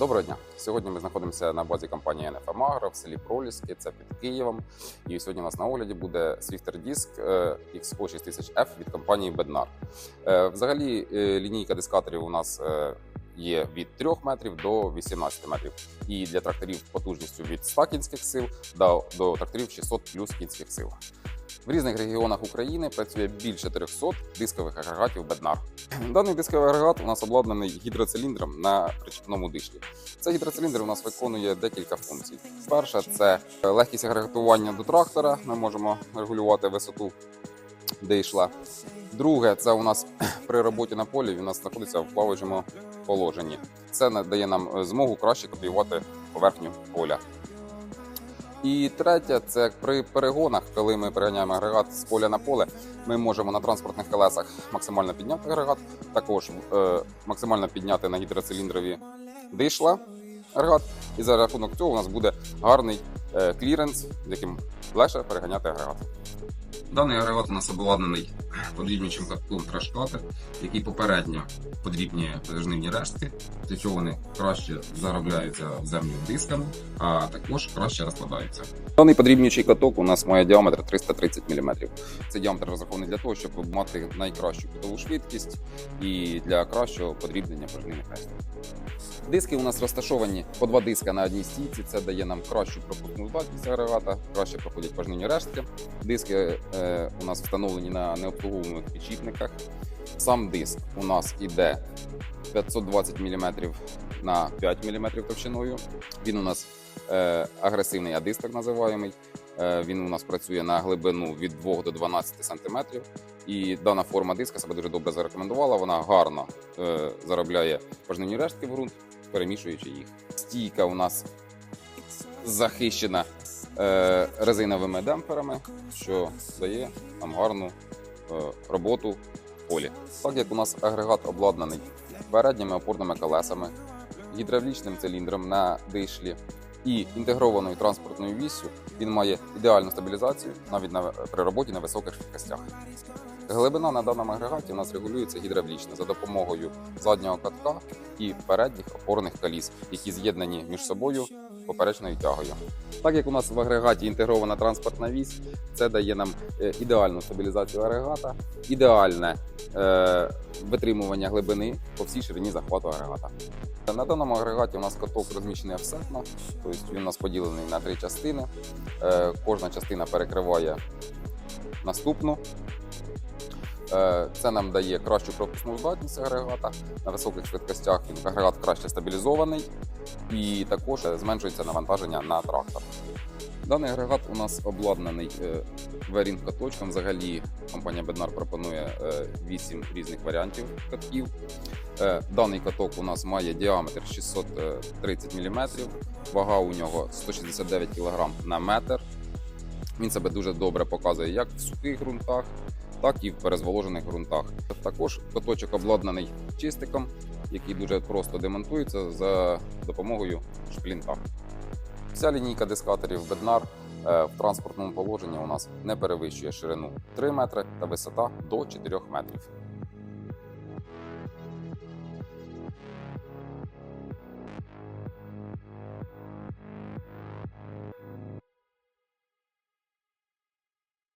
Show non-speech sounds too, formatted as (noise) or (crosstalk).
Доброго дня. Сьогодні ми знаходимося на базі компанії NFM Agro в селі Проліски, це під Києвом. І сьогодні у нас на огляді буде Swifter Disk е, XO6000F від компанії Bednar. Е, Взагалі, е, лінійка дискаторів у нас є від 3 метрів до 18 метрів. І для тракторів потужністю від 100 кінських сил до тракторів 600 плюс кінських сил. В різних регіонах України працює більше 300 дискових агрегатів Bednar. (laughs) Даний дисковий агрегат у нас обладнаний гідроциліндром на причіпному дишлі. Цей гідроциліндр у нас виконує декілька функцій. Перша це легкість агрегатування до трактора. Ми можемо регулювати висоту дишла. Друге, це у нас (clears throat) при роботі на полі він у нас знаходиться в плаваючому положенні. Це надає нам змогу краще контролювати поверхню поля. І третє, це при перегонах, коли ми переганяємо агрегат з поля на поле, ми можемо на транспортних колесах максимально підняти агрегат, також е, максимально підняти на гідроциліндрові дишла агрегат. І за рахунок цього у нас буде гарний е, кліренс, з яким легше переганяти агрегат. Даний агрегат у нас обладнаний подрібнюючим катком трешкатер, який попередньо подрібнює пожнивні рештки. Для цього вони краще заробляються в землю дисками, а також краще розкладаються. Даний подрібнюючий каток у нас має діаметр 330 мм. Цей діаметр розрахований для того, щоб мати найкращу кутову швидкість і для кращого подрібнення пожнивних решток. Диски у нас розташовані по два диска на одній стійці. Це дає нам кращу пропускну здатність агрегата, краще проходять пожнивні рештки. Диски е, у нас встановлені на необслуговуваних підшипниках. Сам диск у нас іде 520 мм на 5 мм товщиною. Він у нас е, агресивний адист, так називаємий. Е, він у нас працює на глибину від 2 до 12 см. І дана форма диска себе дуже добре зарекомендувала. Вона гарно е, заробляє пожнивні рештки в ґрунт, перемішуючи їх. Стійка у нас захищена е, резиновими демпферами, що дає нам гарну е, роботу в полі. Так як у нас агрегат обладнаний передніми опорними колесами, гідравлічним циліндром на дишлі і інтегрованою транспортною віссю, він має ідеальну стабілізацію навіть на, при роботі на високих швидкостях. Глибина на даному агрегаті у нас регулюється гідравлічно за допомогою заднього катка і передніх опорних коліс, які з'єднані між собою поперечною тягою. Так як у нас в агрегаті інтегрована транспортна вісь, це дає нам е, ідеальну стабілізацію агрегата, ідеальне е, витримування глибини по всій ширині захвату агрегата. На даному агрегаті у нас каток розміщений офсетно, тобто він у нас поділений на три частини. Е, кожна частина перекриває наступну. Е, Це нам дає кращу пропускну здатність агрегата. На високих швидкостях він агрегат краще стабілізований і також е, зменшується навантаження на трактор. Даний агрегат у нас обладнаний верінг каточком. Взагалі компанія Bednar пропонує 8 різних варіантів катків. Е, Даний каток у нас має діаметр 630 мм, вага у нього 169 кг на метр. Він себе дуже добре показує як в сухих ґрунтах, так і в перезволожених ґрунтах. Також каточок обладнаний чистиком, який дуже просто демонтується за допомогою шплінта. Вся лінійка дискаторів Bednar е, в транспортному положенні у нас не перевищує ширину 3 метри та висота до 4 метрів.